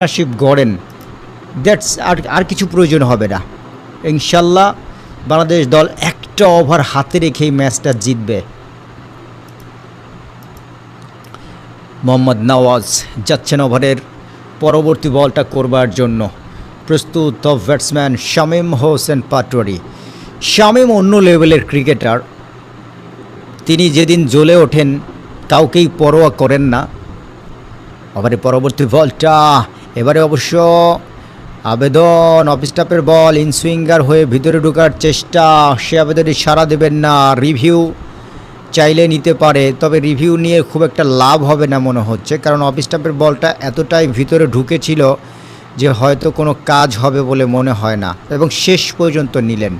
Partnership গড়েন that's আর আর কিছু প্রয়োজন হবে না। ইনশাল্লাহ বাংলাদেশ দল একটা ওভার হাতে রেখেই ম্যাচটা জিতবে। মোহাম্মদ নওয়াজ যাচ্ছেন ওভারের পরবর্তী বলটা করবার জন্য। প্রস্তুত অফ ব্যাটসম্যান শামীম হোসেন পাটোয়ারি। শামীম অন্য লেভেলের ক্রিকেটার তিনি যেদিন জ্বলে ওঠেন, কাউকেই পরোয়া করেন না। আবারে পরবর্তী বলটা এবারে অবশ্য আবেদন অফ স্টাফের বল ইনসুইঙ্গার হয়ে ভিতরে ঢোকার চেষ্টা। সে আবেদনে সাড়া দেবেন না রিভিউ চাইলে নিতে পারে। তবে রিভিউ নিয়ে খুব একটা লাভ হবে না মনে হচ্ছে, কারণ অফ স্টাফের বলটা এতটাই ভিতরে ঢুকেছিল যে হয়তো কোনো কাজ হবে বলে মনে হয় না। এবং শেষ পর্যন্ত নিলেন।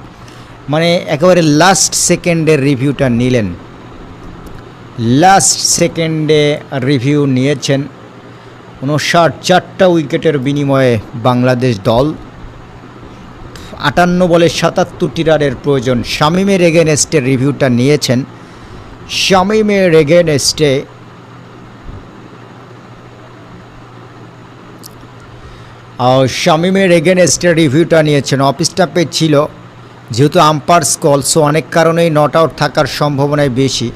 মানে একেবারে লাস্ট সেকেন্ডের রিভিউটা নিলেন। লাস্ট সেকেন্ডে রিভিউ নিয়েছেন। উনষাট চারটা উইকেটের বিনিময়ে বাংলাদেশ দল। আটান্ন বলে সাতাত্তরটি রানের প্রয়োজন। শামিমের এগেনস্টের রিভিউটা নিয়েছেন। শামিমের এগেনস্টে শামিমের এগেনস্টের রিভিউটা নিয়েছেন। অফ স্টাফে ছিল, যেহেতু আম্পায়ার্স কল সো অনেক কারণেই নট আউট থাকার সম্ভাবনাই বেশি।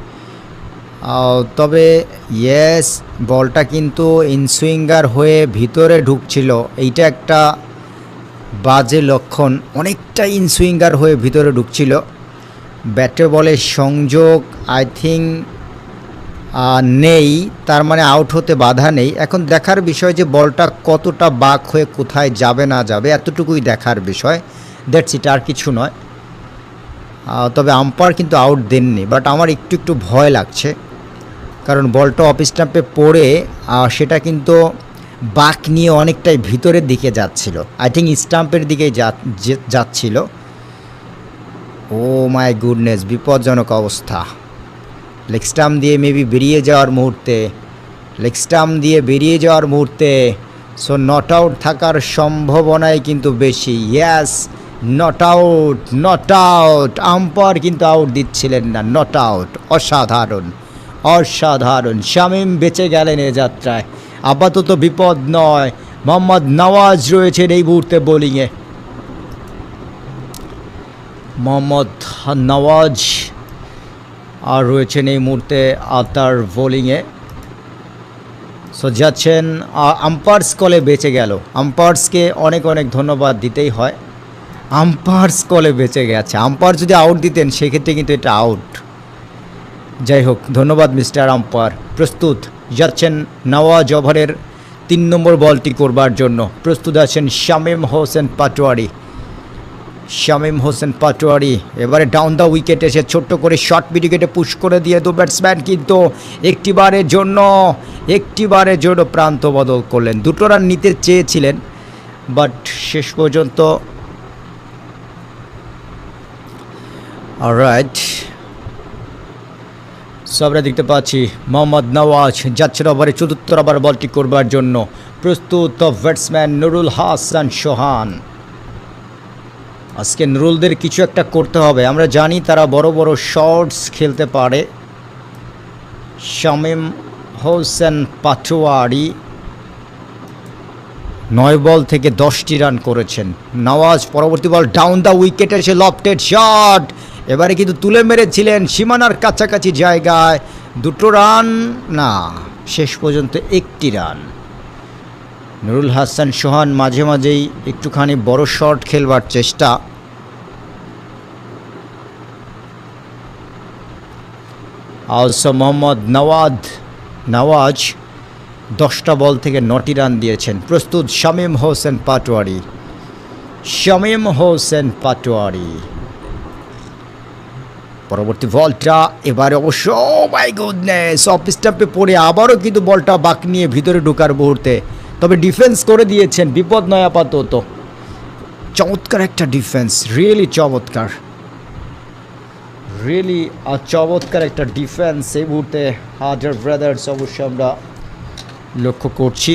তবে ইয়েস বলটা কিন্তু ইনসুইঙ্গার হয়ে ভিতরে ঢুকছিল। এইটা একটা বাজে লক্ষণ। অনেকটা ইনসুইঙ্গার হয়ে ভিতরে ঢুকছিল। ব্যাটে বলে সংযোগ আই থিঙ্ক নেই। তার মানে আউট হতে বাধা নেই। এখন দেখার বিষয় যে বলটা কতটা বাক হয়ে কোথায় যাবে না যাবে, এতটুকুই দেখার বিষয়। দ্যাটস ইট আর কিছু নয়। তবে আম্পায়ার কিন্তু আউট দেননি বাট আমার একটু একটু ভয় লাগছে। কারণ বলটা অফ স্টাম্পে পড়ে সেটা কিন্তু বাক নিয়ে অনেকটাই ভিতরের দিকে যাচ্ছিল। আই থিঙ্ক স্টাম্পের দিকে যাচ্ছিল। ও মাই গুডনেস, বিপজ্জনক অবস্থা। লেগ স্টাম্প দিয়ে মেবি বেরিয়ে যাওয়ার মুহূর্তে, লেগ স্টাম্প দিয়ে বেরিয়ে যাওয়ার মুহূর্তে সো নট আউট থাকার সম্ভাবনাই কিন্তু বেশি। Yes not out not out umpire কিন্তু আউট দিচ্ছিলেন না নট আউট অসাধারণ। অসাধারণ। শামীম বেঁচে গেলেন এ যাত্রায়। আপাতত বিপদ নয়। মোহাম্মদ নওয়াজ রয়েছেন এই মুহূর্তে বোলিংয়ে। মোহাম্মদ নওয়াজ আর রয়েছেন এই মুহূর্তে আতার বোলিংয়ে। সো যাচ্ছেন আম্পায়ার্স কলে বেঁচে গেল। আম্পায়ার্সকে অনেক অনেক ধন্যবাদ দিতেই হয়। আম্পায়ার্স কলে বেঁচে গেছে। আম্পায়ার যদি আউট দিতেন, সেক্ষেত্রে কিন্তু এটা আউট যাই হোক ধন্যবাদ মিস্টার আম্পায়ার। প্রস্তুত, যাচ্ছেন নওয়াজ ওভারের তিন নম্বর বলটি করবার জন্য। প্রস্তুত আছেন শামীম হোসেন পাটোয়ারি। শামীম হোসেন পাটোয়ারি, এবারে ডাউন দ্য উইকেট এসে ছোট্ট করে শর্ট উইকেটে পুশ করে দিয়ে দু ব্যাটসম্যান কিন্তু একটি বারের জন্য একটি বারের জন্য প্রান্ত বদল করলেন। দুটো রান নিতে চেয়েছিলেন বাট শেষ পর্যন্ত রাইট সো আমরা দেখতে পাচ্ছি মোহাম্মদ নওয়াজ, যাচ্ছেন ওভারে চতুর্থ ওভার বলটি করবার জন্য। প্রস্তুত ব্যাটসম্যান নুরুল হাসান সোহান। আজকে নুরুলদের কিছু একটা করতে হবে। আমরা জানি তারা বড় বড় শর্টস খেলতে পারে। শামীম হোসেন পাটোয়ারি নয় বল থেকে দশটি রান করেছেন। নওয়াজ পরবর্তী বল ডাউন দ্য উইকেটে এসে লফটেড শট এবারে কিন্তু তুলে মেরেছিলেন সীমানার কাছাকাছি জায়গায় দুটো রান। না, শেষ পর্যন্ত একটি রান। নুরুল হাসান সোহান মাঝে মাঝেই একটুখানি বড় শট খেলবার চেষ্টা। অলসো মোহাম্মদ নওয়াদ নওয়াজ দশটা বল থেকে নটি রান দিয়েছেন। প্রস্তুত শামীম হোসেন পাটোয়ারি। শামীম হোসেন পাটোয়ারি। পরবর্তী বলটা, এবারে অবশ্য মাই গুডনেস অফ স্টাম্পে পড়ে আবারও কিন্তু বলটা বাক নিয়ে ভিতরে ঢোকার মুহূর্তে। তবে ডিফেন্স করে দিয়েছেন, বিপদ নয় আপাতত। চমৎকার একটা ডিফেন্স রিয়েলি চমৎকার। রিয়েলি চমৎকার একটা ডিফেন্স এই মুহূর্তে, হাজার ব্রাদার্স অবশ্যই আমরা লক্ষ্য করছি।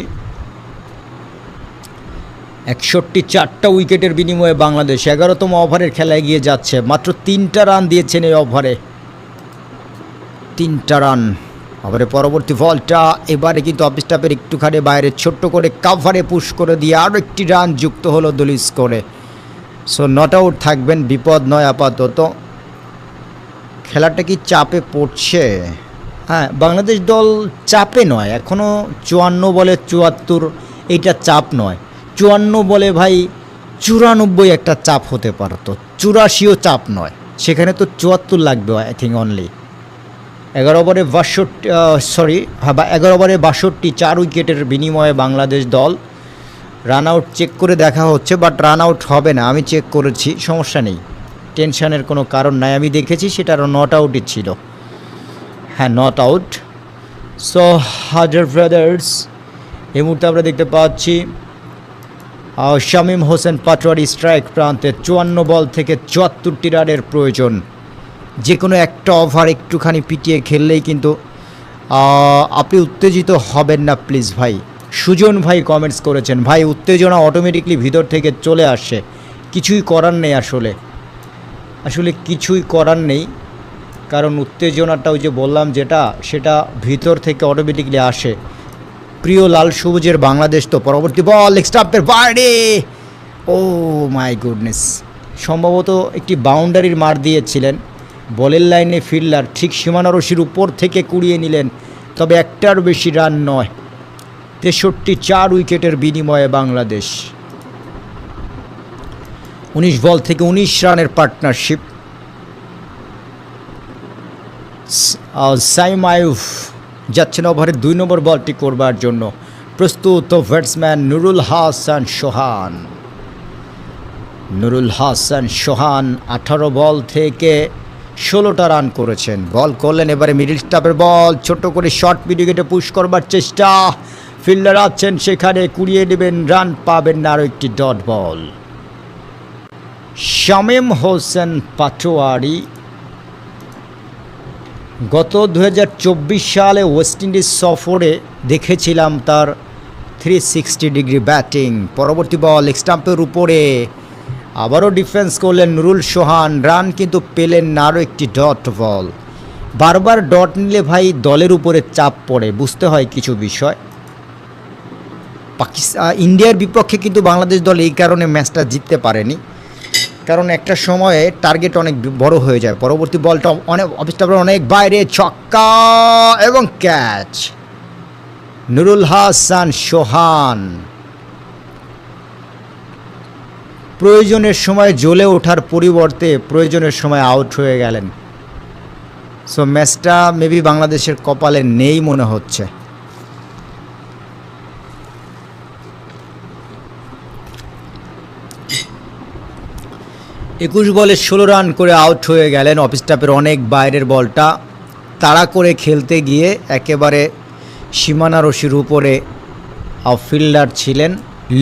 একষট্টি চারটা উইকেটের বিনিময়ে বাংলাদেশ এগারোতম ওভারের খেলায় গিয়ে যাচ্ছে। মাত্র তিনটা রান দিয়েছেন এই ওভারে। তিনটা রান। আবারে পরবর্তী বলটা এবারে কিন্তু অফ স্টাপের একটুখানি বাইরে ছোট্ট করে কাভারে পুশ করে দিয়ে আরও একটি রান যুক্ত হলো দলিস করে সো নট আউট থাকবেন, বিপদ নয় আপাতত। খেলাটা কি চাপে পড়ছে? হ্যাঁ বাংলাদেশ দল চাপে নয় এখনও চুয়ান্ন বলে চুয়াত্তর, এইটা চাপ নয়। চুয়ান্ন বলে ভাই চুরানব্বই একটা চাপ হতে পারতো চুরাশিও চাপ নয়। সেখানে তো চুয়াত্তর লাগবে আই থিঙ্ক অনলি এগারো ওভারে বাষট্টি সরি হ্যাঁ বা এগারো ওভারে বাষট্টি, চার উইকেটের বিনিময়ে বাংলাদেশ দল রান আউট চেক করে দেখা হচ্ছে বাট রান আউট হবে না। আমি চেক করেছি, সমস্যা নেই। টেনশনের কোনো কারণ নাই। আমি দেখেছি সেটা আরও নট আউটই ছিল। হ্যাঁ নট আউট সো হাজার ব্রাদার্স এই মুহূর্তে আমরা দেখতে পাচ্ছি শামীম হোসেন পাটোয়ারি স্ট্রাইক প্রান্তে চুয়ান্ন বল থেকে চুয়াত্তরটি রানের প্রয়োজন। যে কোনো একটা ওভার একটুখানি পিটিয়ে খেললেই কিন্তু আপনি উত্তেজিত হবেন না প্লিজ ভাই। সুজন ভাই কমেন্টস করেছেন, ভাই, উত্তেজনা অটোমেটিকলি ভিতর থেকে চলে আসে কিছুই করার নেই আসলে। আসলে কিছুই করার নেই, কারণ উত্তেজনাটাও যে বললাম যেটা, সেটা ভিতর থেকে অটোমেটিকলি আসে। প্রিয় লাল সবুজের বাংলাদেশ তো পরবর্তী বল স্টাম্পের বাইরে ও মাই গুডনেস সম্ভবত একটি বাউন্ডারির মার দিয়েছিলেন। বলের লাইনে ফিল্ডার ঠিক সীমানা রশির উপর থেকে কুড়িয়ে নিলেন, তবে একটার বেশি রান নয়। তেষট্টি চার উইকেটের বিনিময়ে বাংলাদেশ। উনিশ বল থেকে উনিশ রানের পার্টনারশিপ। সাইম আয়ুফ যাচ্ছেন ওভারের দুই নম্বর বলটি করবার জন্য। প্রস্তুত ব্যাটসম্যান নুরুল হাসান সোহান। নুরুল হাসান সোহান আঠারো বল থেকে ষোলোটা রান করেছেন। বল করলেন এবারে মিডিল স্টাফের বল। ছোট করে শর্ট মিডিকেটে পুশ করবার চেষ্টা। ফিল্ডার আছেন সেখানে, কুড়িয়ে নেবেন, রান পাবেন না, আরও একটি ডট বল। শামীম হোসেন পাটোয়ারি গত দুহাজার চব্বিশ সালে ওয়েস্ট ইন্ডিজ সফরে দেখেছিলাম তার থ্রি সিক্সটি ডিগ্রি ব্যাটিং। পরবর্তী বল স্টাম্পের উপরে। আবারও ডিফেন্স করলেন নুরুল সোহান, রান কিন্তু পেলেন না আরও একটি ডট বল। বারবার ডট নিলে ভাই দলের উপরে চাপ পড়ে, বুঝতে হয় কিছু বিষয়। পাকিস্তান ইন্ডিয়ার বিপক্ষে কিন্তু বাংলাদেশ দল এই কারণে ম্যাচটা জিততে পারেনি। কারণ একটা সময়ে টার্গেট অনেক বড় হয়ে যায়। পরবর্তী বলটা অনেক অফিসটা অনেক বাইরে, ছক্কা এবং ক্যাচ নুরুল হাসান, সোহান। প্রয়োজনের সময় জ্বলে ওঠার পরিবর্তে প্রয়োজনের সময় আউট হয়ে গেলেন। সো ম্যাচটা মেবি বাংলাদেশের কপালে নেই মনে হচ্ছে। একুশ বলে ষোলো রান করে আউট হয়ে গেলেন অফ স্টাফের অনেক বাইরের বলটা। তাড়া করে খেলতে গিয়ে একেবারে সীমানা রশির উপরে ফিল্ডার ছিলেন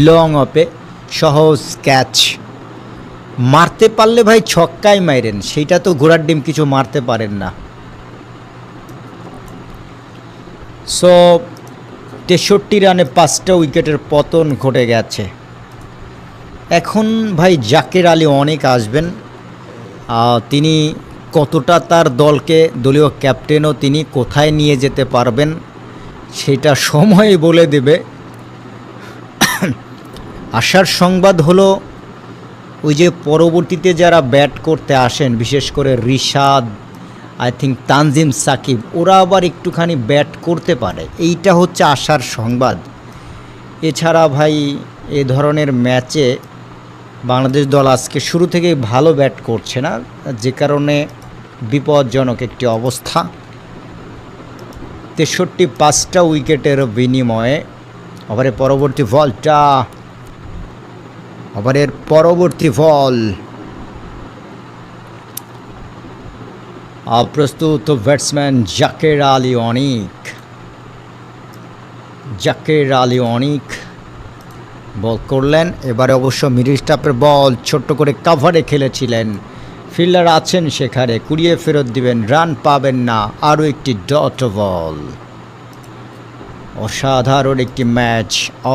লং অপে সহজ ক্যাচ। মারতে পারলে ভাই ছক্কায় মাইরেন, সেইটা তো ঘোড়ার ডিম কিছু মারতে পারেন না। সো তেষট্টি রানে পাঁচটা উইকেটের পতন ঘটে গেছে। এখন ভাই জাকের আলী অনেক আসবেন। তিনি কতটা তার দলকে দলীয় ক্যাপ্টেনও তিনি কোথায় নিয়ে যেতে পারবেন সেটা সময় বলে দেবে। আসার সংবাদ হলো, ওই যে পরবর্তীতে যারা ব্যাট করতে আসেন, বিশেষ করে রিশাদ, আই থিঙ্ক তানজিম সাকিব, ওরা আবার একটুখানি ব্যাট করতে পারে। এইটা হচ্ছে আসার সংবাদ। এছাড়া ভাই এ ধরনের ম্যাচে বাংলাদেশ দল আজকে শুরু থেকেই ভালো ব্যাট করছে না, যে কারণে বিপজ্জনক একটি অবস্থা। তেষট্টি পাঁচটা উইকেটের বিনিময়ে ওভারের পরবর্তী বলটা, ওভারের পরবর্তী বল। প্রস্তুত ব্যাটসম্যান জাকের আলী অনিক, জাকের আলী অনিক বল করলেন। এবারে অবশ্য মিডিল স্টাফের বল ছোট্ট করে কাভারে খেলেছিলেন। ফিল্ডার আছেন সেখানে, কুড়িয়ে ফেরত দিবেন রান পাবেন না, আরও একটি ডট বল অসাধারণ একটি ম্যাচ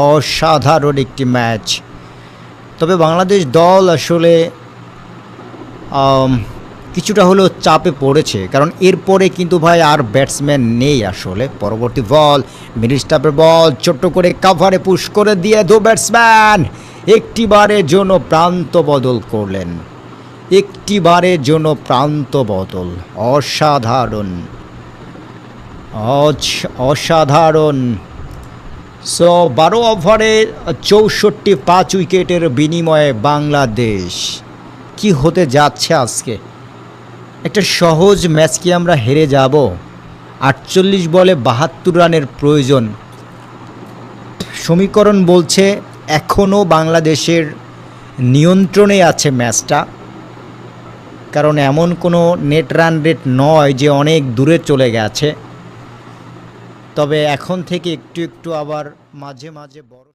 অসাধারণ একটি ম্যাচ তবে বাংলাদেশ দল আসলে কিছুটা হলেও চাপে পড়েছে, কারণ এরপরে কিন্তু ভাই আর ব্যাটসম্যান নেই আসলে। পরবর্তী বল মিডিল স্টাপের বল ছোট্ট করে কাভারে পুশ করে দিয়ে দু ব্যাটসম্যান একটি বারের জন্য প্রান্ত বদল করলেন। একটি বারের জন্য প্রান্ত বদল। অসাধারণ। অসাধারণ। সো বারো ওভারে চৌষট্টি পাঁচ উইকেটের বিনিময়ে বাংলাদেশ। কি হতে যাচ্ছে আজকে? একটা সহজ ম্যাচ কি আমরা হেরে যাব। আটচল্লিশ বলে বাহাত্তর রানের প্রয়োজন। সমীকরণ বলছে এখনও বাংলাদেশের নিয়ন্ত্রণে আছে ম্যাচটা। কারণ এমন কোনো নেট রান রেট নয় যে অনেক দূরে চলে গেছে। তবে এখন থেকে একটু একটু আবার মাঝে মাঝে বড়